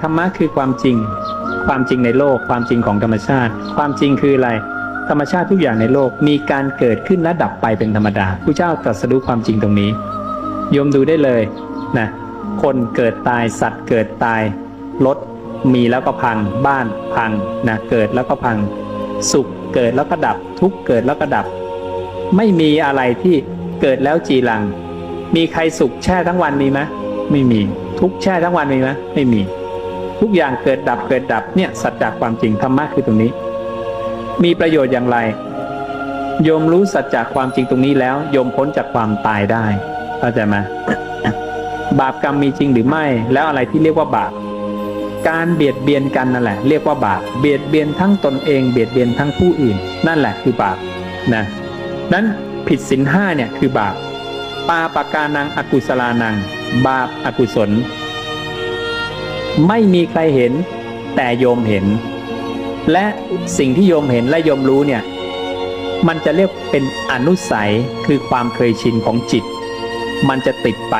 ธรรมะคือความจริง ความจริงในโลก ความจริงของธรรมชาติ ความจริงคืออะไร ธรรมชาติทุกอย่างในโลกมีการเกิดขึ้นและดับไปเป็นธรรมดาผู้เจ้าตรัสรู้ความจริงตรงนี้โยมดูได้เลยนะคนเกิดตายสัตว์เกิดตายรถมีแล้วก็พัง บ้านพังนะเกิดแล้วก็พัง สุขเกิดแล้วก็ดับ ทุกเกิดแล้วก็ดับ ไม่มีอะไรที่เกิดแล้วจีรัง มีใครสุขแช่ทั้งวันมีไหม ไม่มี ทุกแช่ทั้งวันมีไหมไม่มี ทุกอย่างเกิดดับเกิดดับเนี่ยสัจจะความจริงธรรมะคือตรงนี้ มีประโยชน์อย่างไร โยมรู้สัจจะความจริงตรงนี้แล้ว โยมพ้นจากความตายได้เข้าใจไหมบาปกรรมมีจริงหรือไม่ แล้วอะไรที่เรียกว่าบาปการเบียดเบียนกันนั่นแหละ เรียกว่าบาปเบียดเบียนทั้งตนเองเบียดเบียนทั้งผู้อื่น นั่นแหละคือบาปนะนั้นผิดศีลห้าเนี่ยคือบาป ปาปากานังอกุศลานัง บาปอากุศล ไม่มีใครเห็นแต่โยมเห็น และสิ่งที่โยมเห็นและโยมรู้เนี่ย มันจะเรียกเป็นอนุสัยคือความเคยชินของจิต มันจะติดไป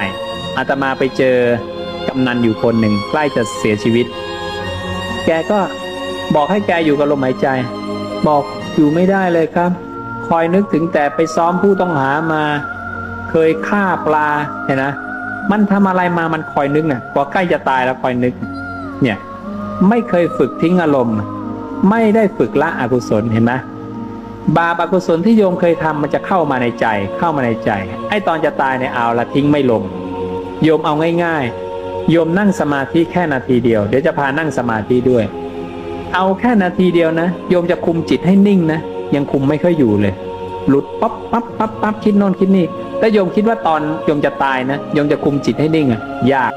อาตมาไปเจอกำนันอยู่คนหนึ่งใกล้จะเสียชีวิต แกก็บอกให้แกอยู่กับลมหายใจ บอกอยู่ไม่ได้เลยครับ คอยนึกถึงแต่ไปซ้อมผู้ต้องหามา เคยฆ่าปลาเห็นนะมันทำอะไรมามันคอยนึกน่ะพอใกล้จะตายแล้วคอยนึก เนี่ย ไม่เคยฝึกทิ้งอารมณ์ ไม่ได้ฝึกละอกุศลเห็นไหมบาปอกุศลที่โยมเคยทำมันจะเข้ามาในใจ เข้ามาในใจ ไอ้ตอนจะตายเนี่ยเอาละทิ้งไม่ลง โยมเอาง่ายๆ โยมนั่งสมาธิแค่นาทีเดียว เดี๋ยวจะพานั่งสมาธิด้วย เอาแค่นาทีเดียวนะ โยมจะคุมจิตให้นิ่งนะ ยังคุมไม่ค่อยอยู่เลย หลุดปั๊บปั๊บปั๊บปั๊บคิดโน่นคิดนี่แต่โยมคิดว่าตอนโยมจะตายนะโยมจะคุมจิตให้นิ่งอะยาก